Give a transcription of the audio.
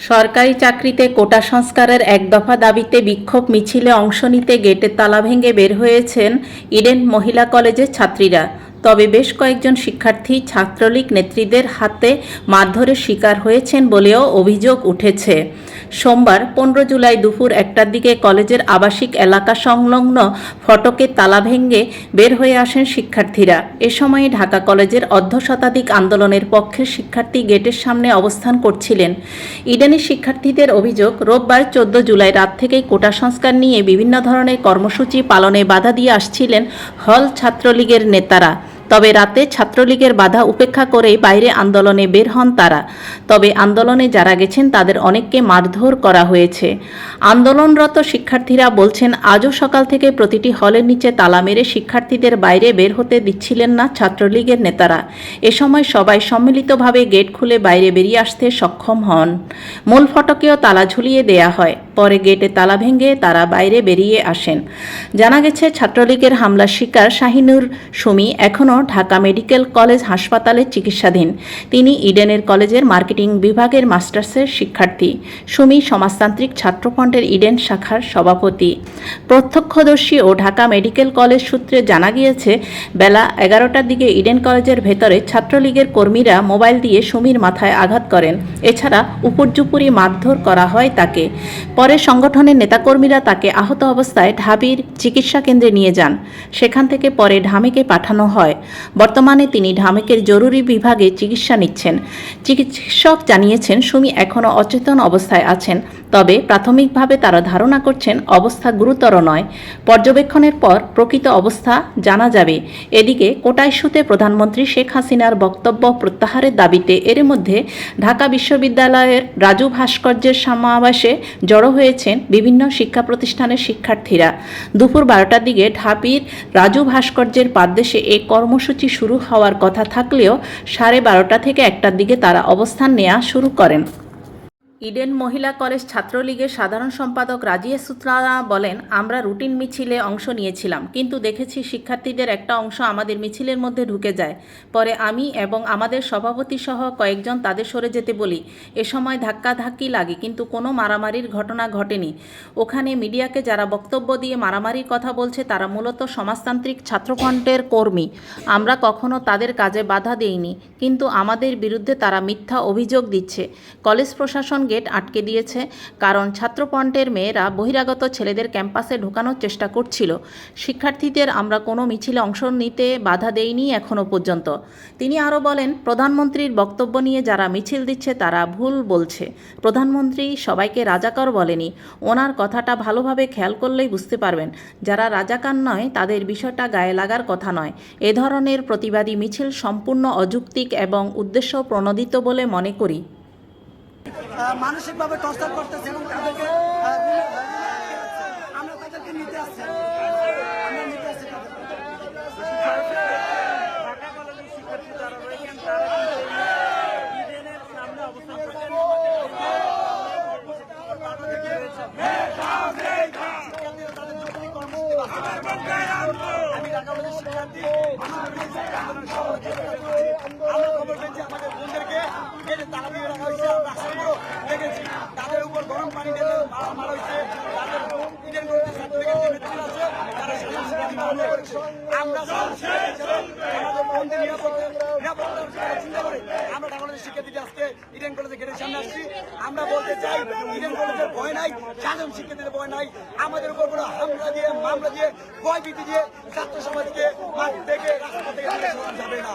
সরকারি চাকরিতে কোটা সংস্কারের এক দফা দাবিতে বিক্ষোভ মিছিলে অংশ নিতে গেটের তালা ভেঙে বের হয়েছেন ইডেন মহিলা কলেজের ছাত্রীরা। তবে বেশ কয়েকজন শিক্ষার্থী, ছাত্রলীগ নেত্রীদের হাতে মারধরের শিকার হয়েছেন বলেও অভিযোগ উঠেছে। সোমবার পনেরো জুলাই দুপুর একটার দিকে কলেজের আবাসিক এলাকা সংলগ্ন ফটকে তালা ভেঙে বের হয়ে আসেন শিক্ষার্থীরা। এ সময় ঢাকা কলেজের অর্ধ শতাধিক আন্দোলনের পক্ষে শিক্ষার্থী গেটের সামনে অবস্থান করছিলেন। ইডেনের শিক্ষার্থীদের অভিযোগ, রোববার চোদ্দ জুলাই রাত থেকেই কোটা সংস্কার নিয়ে বিভিন্ন ধরনের কর্মসূচি পালনে বাধা দিয়ে আসছিলেন হল ছাত্রলীগের নেতারা। তবে রাতে ছাত্রলীগের বাধা উপেক্ষা করেই বাইরে আন্দোলনে বের হন তারা। তবে আন্দোলনে যারা গেছেন, তাদের অনেককে মারধর করা হয়েছে। আন্দোলনরত শিক্ষার্থীরা বলছেন, আজও সকাল থেকে প্রতিটি হলের নিচে তালা মেরে শিক্ষার্থীদের বাইরে বের হতে দিচ্ছিলেন না ছাত্রলীগের নেতারা। এ সময় সবাই সম্মিলিতভাবে গেট খুলে বাইরে বেরিয়ে আসতে সক্ষম হন। মূল ফটকেও তালা ঝুলিয়ে দেয়া হয়। পরে গেটে তালা ভেঙে তারা বাইরে বেরিয়ে আসেন। জানা গেছে, ছাত্রলীগের হামলার শিকার শাহিনুর সুমি এখনও ঢাকা মেডিকেল কলেজ হাসপাতালে চিকিৎসাধীন। তিনি ইডেনের কলেজের মার্কেটিং বিভাগের মাস্টার্সের শিক্ষার্থী। সুমি সমাজতান্ত্রিক ছাত্রফ্রন্টের ইডেন শাখার সভাপতি। প্রত্যক্ষদর্শী ও ঢাকা মেডিকেল কলেজ সূত্রে জানা গিয়েছে, বেলা এগারোটার দিকে ইডেন কলেজের ভেতরে ছাত্রলীগের কর্মীরা মোবাইল দিয়ে সুমির মাথায় আঘাত করেন। এছাড়া উপর্যুপুরি মারধর করা হয় তাকে। পরে সংগঠনের নেতাকর্মীরা তাকে আহত অবস্থায় ঢাবির চিকিৎসা কেন্দ্রে নিয়ে যান। সেখান থেকে পরে ঢামেকে পাঠানো হয়। বর্তমানে তিনি ঢামেকের জরুরি বিভাগে চিকিৎসা নিচ্ছেন। চিকিৎসক জানিয়েছেন সুমি এখনও অচেতন অবস্থায় আছেন। তবে প্রাথমিকভাবে তারা ধারণা করছেন অবস্থা গুরুতর নয়। পর্যবেক্ষণের পর প্রকৃত অবস্থা জানা যাবে। এদিকে কোটা ইস্যুতে প্রধানমন্ত্রী শেখ হাসিনার বক্তব্য প্রত্যাহারের দাবিতে এর মধ্যে ঢাকা বিশ্ববিদ্যালয়ের রাজু ভাস্কর্যের সমাবেশে জড়ো হয়েছেন বিভিন্ন শিক্ষা প্রতিষ্ঠানের শিক্ষার্থীরা। দুপুর বারোটার দিকে ঢাপির রাজু ভাস্কর্যের পাদদেশে এই কর্মসূচি শুরু হওয়ার কথা থাকলেও সাড়ে বারোটা থেকে একটার দিকে তারা অবস্থান নেওয়া শুরু করেন। ইডেন মহিলা কলেজ ছাত্রলীগের সাধারণ সম্পাদক রাজিয়া সুত্রারা বলেন, আমরা রুটিন মিছিলে অংশ নিয়েছিলাম, কিন্তু দেখেছি শিক্ষার্থীদের একটা অংশ আমাদের মিছিলের মধ্যে ঢুকে যায়। পরে আমি এবং আমাদের সভাপতি সহ কয়েকজন তাদের সরে যেতে বলি। এ সময় ধাক্কাধাক্কি লাগে, কিন্তু কোনো মারামারির ঘটনা ঘটেনি। ওখানে মিডিয়াকে যারা বক্তব্য দিয়ে মারামারির কথা বলছে, তারা মূলত সমাজতান্ত্রিক ছাত্রফ্রন্টের কর্মী। আমরা কখনো তাদের কাজে বাধা দেইনি, কিন্তু আমাদের বিরুদ্ধে তারা মিথ্যা অভিযোগ দিচ্ছে। কলেজ প্রশাসন গেট আটকে দিয়েছে। কারণ ছাত্রফ্রন্টের মেয়েরা বহিরাগত ছেলেদের ক্যাম্পাসে ঢোকানোর চেষ্টা করছিল। শিক্ষার্থীদের আমরা কোনো মিছিলে অংশ নিতে বাধা দেইনি এখনও পর্যন্ত। তিনি আরও বলেন, প্রধানমন্ত্রীর বক্তব্য নিয়ে যারা মিছিল দিচ্ছে তারা ভুল বলছে। প্রধানমন্ত্রী সবাইকে রাজাকার বলেনি। ওনার কথাটা ভালোভাবে খেয়াল করলেই বুঝতে পারবেন। যারা রাজাকার নয়, তাদের বিষয়টা গায়ে লাগার কথা নয়। এ ধরনের প্রতিবাদী মিছিল সম্পূর্ণ অযৌক্তিক এবং উদ্দেশ্য প্রণোদিত বলে মনে করি। মানসিকভাবে টর্চার করতেছে এবং তাদেরকে আমরা তাদেরকে নিতে আসছি। আমরা নিতে আমি ঢাকা শিক্ষার্থী আন্দোলনের সভাপতি হিসেবে আমরা খবর পেয়েছি আমাদের বোনদেরকে গেটে তালা দিয়ে রাখা হয়েছে আমরা আসামগুলো দেখেছি তাদের উপর গরম পানি ঢেলে মারা মারা হয়েছে তাদের ইডেন কলেজের ছাত্রলীগের যে নেতৃত্ব আছে তারা সাধারণ শিক্ষার্থী মামলা করেছে আমরা আমরা ঢাকা কলেজের শিক্ষার্থী আজকে ইডেন কলেজের গেটের সামনে আসছি। আমরা বলতে চাই ইডেন কলেজের ভয় নাই, সাধারণ শিক্ষার্থীদের ভয় নাই। আমাদের উপর কোনো হামলা দিয়ে, মামলা দিয়ে ভয় ভীতি দিয়ে ছাত্র সমাজকে মাঠ থেকে রাস্তা থেকে যাবে না।